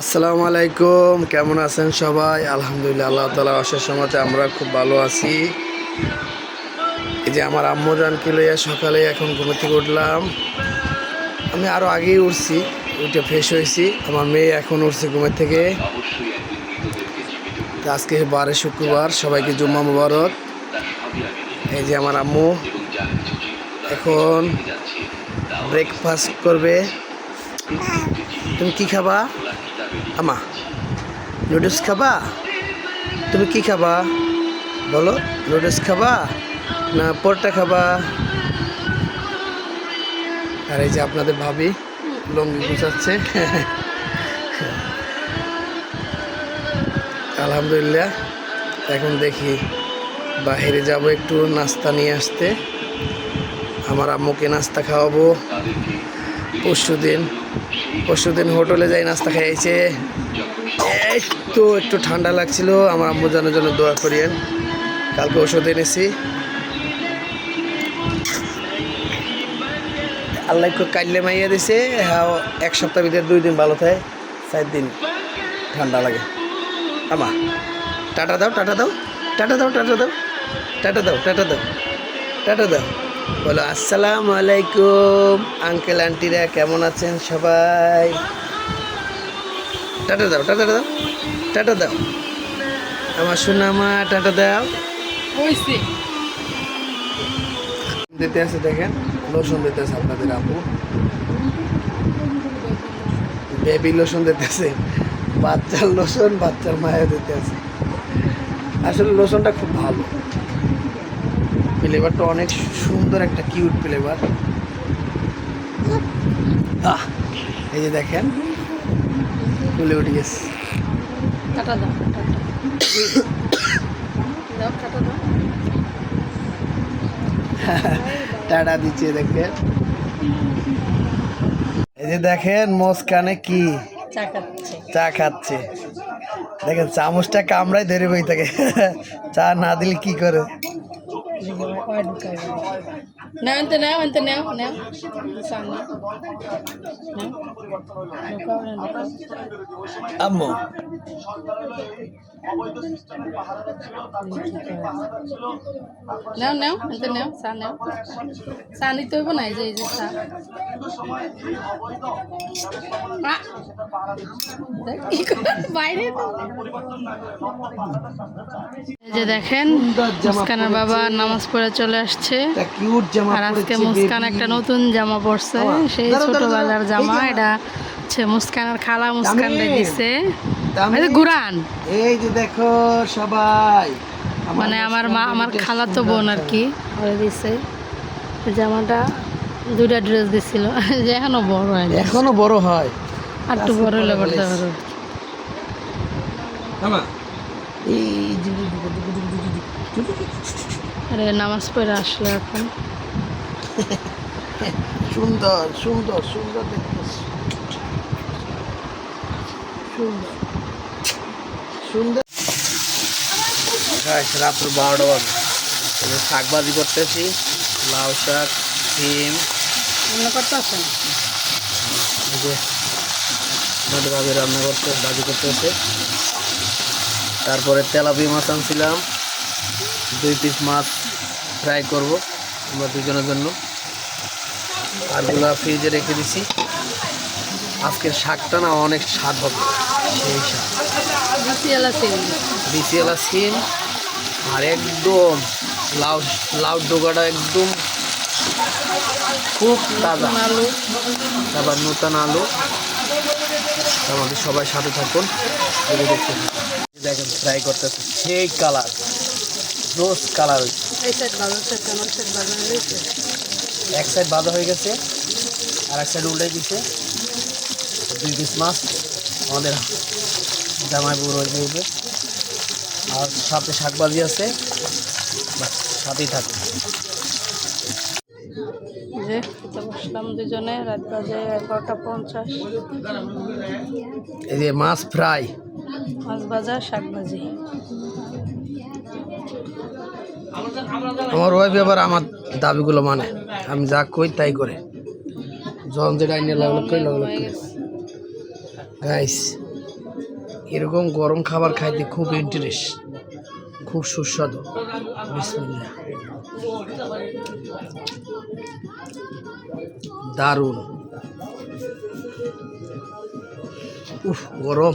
আসসালামু আলাইকুম, কেমন আছেন সবাই? আলহামদুলিল্লাহ, আল্লাহ তালা অশেষ সময়তে আমরা খুব ভালো আছি। এই যে আমার আম্মুজানকে লইয়া সকালে এখন ঘুম থেকে উঠলাম। আমি আরও আগেই উঠছি, উঠে ফ্রেশ হয়েছি আমার মেয়ে এখন উঠছে ঘুমের থেকে। আজকে বারে শুক্রবার, সবাইকে জুম্মা মুবারক। এই যে আমার আম্মু এখন ব্রেকফাস্ট করবে। তুমি কি খাবা? আমা নুডলস খাবা? তুমি কি খাবা? বলো নুডলস খাবা না পরোটা খাবা? আর এই যে আপনাদের ভাবি, লঙ্গি গুছাচ্ছে। আলহামদুলিল্লাহ, এখন দেখি বাহিরে যাব একটু নাস্তা নিয়ে আসতে। আমার আম্মুকে নাস্তা খাওয়াবো। পরশু দিন পরশু দিন হোটেলে যাই নাস্তা খাইয়েছে। একটু একটু ঠান্ডা লাগছিল, আমার আম্মু জানার জন্য দোয়া করিয়েন। কালকে ওষুধ এনেছি। আল্লাহ কাইলে মাইয়া দিছে হ্যাঁ এক সপ্তাহ ভিতরে দুই দিন ভালো থাকে, চার দিন ঠান্ডা লাগে। আমা টাটা দাও টাটা দাও টাটা দাও টাটা দাও টাটা দাও টাটা দাও টাটা দাও। বলো আসসালামু আলাইকুম আঙ্কেল আন্টিরা কেমন আছেন সবাই? টাটা দাও টাটা দাও টাটা দাও। আমার সোনামা টাটা দাও। দিতে আছে দেখেন লোশন দিতে আছে আপনাদের আপু। বেবি লোশন দিতে আছে বাচ্চার লোশন বাচ্চার মায়া দিতে আছে। আসলে লোশনটা খুব ভালো। ফ্লেভারটা অনেক সুন্দর একটা কিউট ফ্লেভার। এই যে দেখেন ফুলে উঠে গেছে। টাটা দাও দাও। টাটা দাও। টাটা দিচ্ছে দেখেন এই যে দেখেন মুস্কানে কি চা খাচ্ছে। চা খাচ্ছে। দেখেন চামচটা কামড়ায় ধরে বই থাকে। চা না দিলে কি করে? নাও এনতে নাও এনতে নাও নাও সামনে আম্মু নাও নাও এনতে নাও চা নাও চা নিতে হইব না এই যে এই যে করে বাইরে যে দেখেন, মুস্কানের বাবা নামাজ পড়ে চলে আসছে একটা কিউট জামা আর আজকে মুস্কান একটা নতুন জামা পরছে সেই ছোটবেলার জামা এটা হচ্ছে মুস্কানের খালা মুস্কান রে তামিম। দিছে গুরান এই যে দেখো সবাই মানে আমার মা আমার খালা তো বোন আর কি ওরে দিছে জামাটা দুইটা ড্রেস দিছিল যে এখনও বড় হয় এখনও বড় হয় আর একটু বড় হলে পড়তে পারো এই আরে নামাজ পড়ে আসলো এখন। সুন্দর সুন্দর সুন্দর দেখতেছি। সুন্দর। সুন্দর। রাত্র বারোটা বাজে। করতেছি লাউ শাক ডিম। রান্না করতে আসে না এই যে আমাদের ভাবে রান্না করতে ভাজি করতেছে। তারপরে তেলাপি মাছ আনছিলাম। দুই পিস মাছ ফ্রাই করব আমরা দুজনের জন্য। আরগুলা ফ্রিজে রেখে দিছি। আজকের শাকটা না অনেক স্বাদ হবে সেই শাক সিম। আর একদম লাউ লাউ ডোকাটা একদম খুব তাজা। আলু। তারপর নতুন আলু। আমাদের সবাই সাথে থাকুন। দেখেন ফ্রাই করতেছে। সেই কালার রোজ কালার। এক সাইড বাঁধা হয়ে গেছে আর এক সাইড উল্টে দিছে। দুই পিস মাছ আমাদের জামাই বউ রয়ে উঠবে আর সাথে শাক ভাজি আছে সাথেই থাকুন যে বসলাম দুজনে রাত বাজে এগারোটা পঞ্চাশ। এই যে মাছ ফ্রাই। মাছ ভাজা শাক ভাজি আমার ওয়াইফ এবার আমার দাবিগুলো মানে। আমি যা কই তাই করে। জন যেটা আইনে লাগল কই লাগল গাইস এরকম গরম খাবার খাইতে খুব ইন্টারেস্ট খুব সুস্বাদু। বিসমিল্লা দারুণ। উফ, গরম।